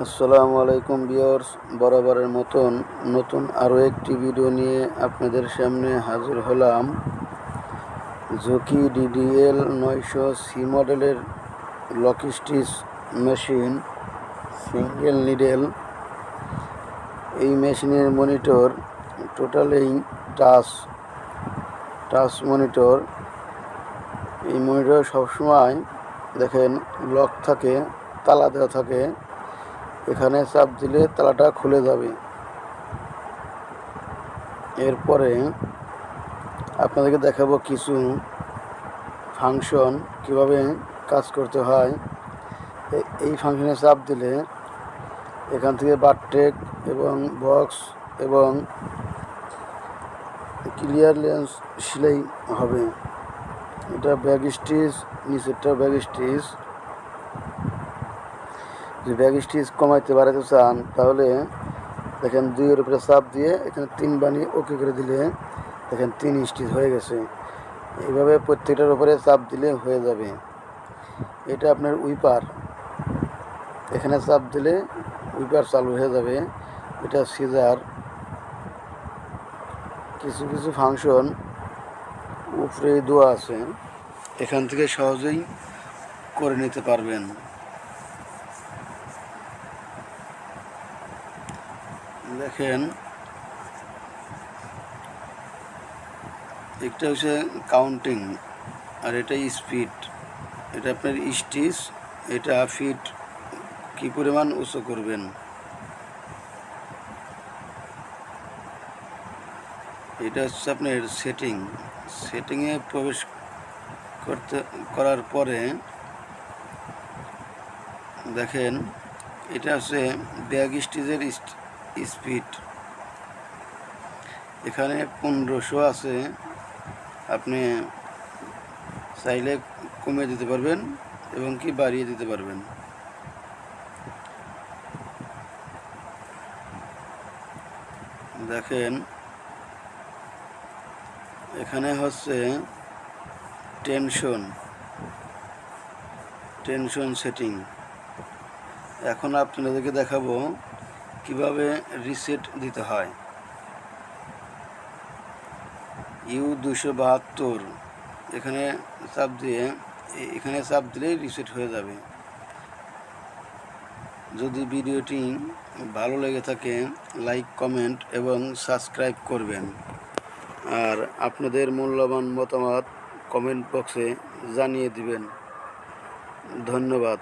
আসসালামু আলাইকুম বিয়র্স বরাবরের মতন নতুন আরও একটি ভিডিও নিয়ে আপনাদের সামনে হাজির হলাম। ঝুঁকি ডিডিএল নয়শো সি মডেলের লকিস্টিচ মেশিন, সিঙ্গেল নিডেল। এই মেশিনের monitor totally touch touch monitor. এই মনিটর সবসময় দেখেন লক থাকে, তালা দেওয়া থাকে। এখানে চাপ দিলে তালাটা খুলে যাবে। এরপরে আপনাদেরকে দেখাবো কিছু ফাংশন কীভাবে কাজ করতে হয়। এই ফাংশনে চাপ দিলে এখান থেকে বারটেক এবং বক্স এবং ক্লিয়ার লেন্স সেলাই হবে। এটা ব্যাগ স্টিচ নিচেরটা ব্যাগ স্টিচ যদি ব্যাগ স্টিচ কমাইতে বাড়াতে চান, তাহলে দেখেন দুইয়ের উপরে চাপ দিয়ে এখানে তিন বানি ওকে করে দিলে দেখেন তিন স্টিচ হয়ে গেছে। এইভাবে প্রত্যেকটার উপরে চাপ দিলে হয়ে যাবে। এটা আপনার উইপার। এখানে চাপ দিলে উইপার চালু হয়ে যাবে। এটা সিজার। কিছু কিছু ফাংশন উপরে দোয়া আছে। এখান থেকে সহজেই করে নিতে পারবেন। দেখেন, একটা হচ্ছে কাউন্টিং আর এটা স্পিড এটা আপনার স্টিচ এটা ফিট কি পরিমাণ উঁচু করবেন? এটা হচ্ছে আপনার সেটিং সেটিংয়ে প্রবেশ করতে, করার পরে দেখেন, এটা হচ্ছে ব্যাগ স্টিচের স্পিড। এখানে পনেরোশো আছে। আপনি চাইলে কমিয়ে দিতে পারবেন এবং কি বাড়িয়ে দিতে পারবেন। দেখেন, এখানে হচ্ছে টেনশন টেনশন সেটিং। এখন আপনাদেরকে দেখাবো কীভাবে রিসেট দিতে হয়? ইউ দুশো বাহাত্তর। এখানে চাপ দিয়ে এখানে চাপ দিলেই রিসেট হয়ে যাবে। যদি ভিডিওটি ভালো লেগে থাকে লাইক কমেন্ট এবং সাবস্ক্রাইব করবেন। আর আপনাদের মূল্যবান মতামত কমেন্ট বক্সে জানিয়ে দিবেন। ধন্যবাদ।